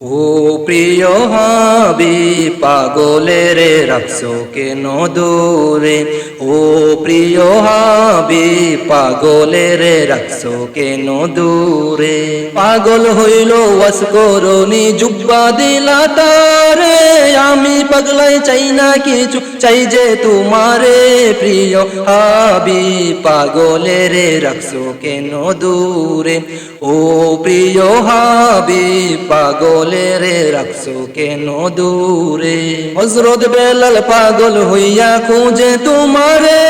ও প্রিয় হাবি, পাগলের রাখছো কেন দূরে? ও প্রিয় হাবি, পাগলের রাখছো কেন দূরে? পাগল হইল ওয়াস করনি জুব্বা দিলা তারে। আমি পাগলাই চাই না কিছু, চাই যে তোমারে। প্রিয় হাবি, পাগলের রাখছো কেন দূরে? ও প্রিয় হাবি, পাগলের রাখছো কেন দূরে? হজরত বেলাল পাগল হইয়া খুঁজে তোমারে,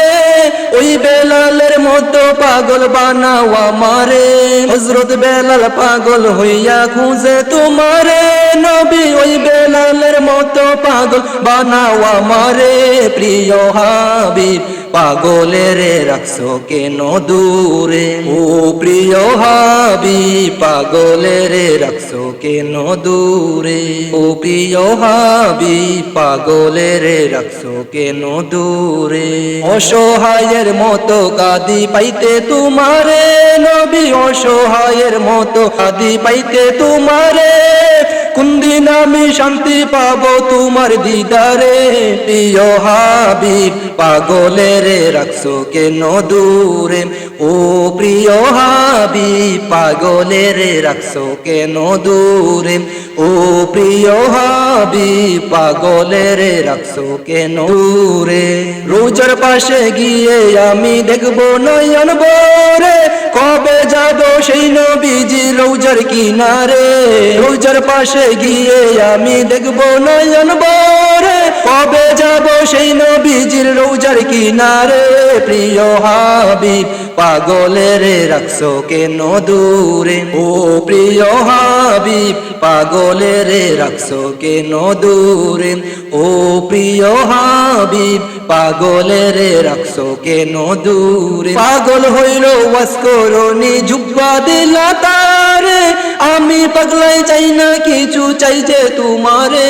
ওই বেলালের মতো পাগল বানাও আমারে। হজরত বেলাল পাগল হইয়া খুঁজে তোমারে, নবী ওই বেলালের মতো পাগল বানাও আমারে। প্রিয় হাবিব পাগলের রাখছো কেন দূরে? ও প্রিয় হাবি, পাগলের রাখছো কেন দূরে? ও প্রিয় হাবি, পাগলের রাখছো কেন দূরে? অসহায়ের মতো কাদি পাইতে তোমারে, নবী অসহায়ের মতো কাদি পাইতে তোমারে। আমি শান্তি পাব তোমার দিদারে, প্রিয় হাবিব, পাগলের রাখছো কেন দূরে? ও প্রিয় হাবিব, পাগলের রাখছো কেন দূরে? ও প্রিয় হাবিব পাগলের রাখছো কেন দূরে? রোজার পাশে গিয়ে আমি দেখব নয়ন বরে কবে যাব সেই নবীজি রোজার কিনারে? রোজার পাশে গিয়ে আমি দেখব নয়ন বরে নবীজির রোজার কিনারে, প্রিয় হাবিব, পাগলের রাখছো কেন দূরে? ও প্রিয় হাবিব, পাগলের রাখছো কেন দূরে? ও প্রিয় হাবিব, পাগলের রাখছো কেন দূরে? পাগল হইল ওয়াস করনি, জুব্বা দিলা তারে। আমি পাগলাই চাই না, কিছু চাই যে তোমারে।